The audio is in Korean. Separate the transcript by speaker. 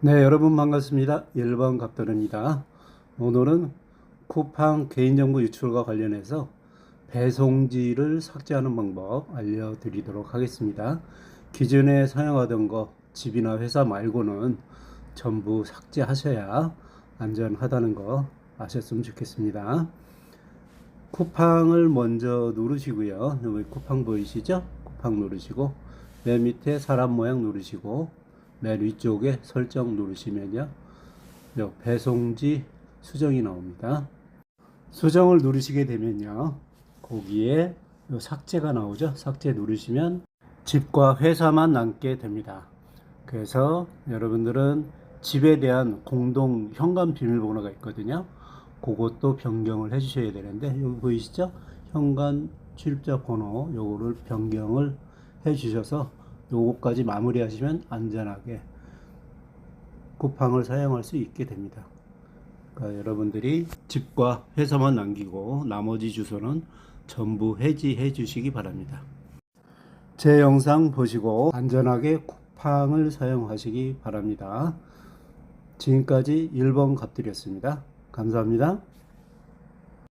Speaker 1: 네, 여러분 반갑습니다. 1번 갑돌입니다. 오늘은 쿠팡 개인정보 유출과 관련해서 배송지를 삭제하는 방법 알려드리도록 하겠습니다. 기존에 사용하던 거 집이나 회사 말고는 전부 삭제하셔야 안전하다는 거 아셨으면 좋겠습니다. 쿠팡을 먼저 누르시고요. 여기 쿠팡 보이시죠? 쿠팡 누르시고 맨 밑에 사람 모양 누르시고 맨 위쪽에 설정 누르시면요. 요 배송지 수정이 나옵니다. 수정을 누르시게 되면요. 거기에 요 삭제가 나오죠. 삭제 누르시면 집과 회사만 남게 됩니다. 그래서 여러분들은 집에 대한 공동 현관 비밀번호가 있거든요. 그것도 변경을 해 주셔야 되는데 여기 보이시죠? 현관 출입자 번호 요거를 변경을 해 주셔서 요거까지 마무리하시면 안전하게 쿠팡을 사용할 수 있게 됩니다. 그러니까 여러분들이 집과 회사만 남기고 나머지 주소는 전부 해지해 주시기 바랍니다. 제 영상 보시고 안전하게 쿠팡을 사용하시기 바랍니다. 지금까지 1번 갑드렸습니다. 감사합니다.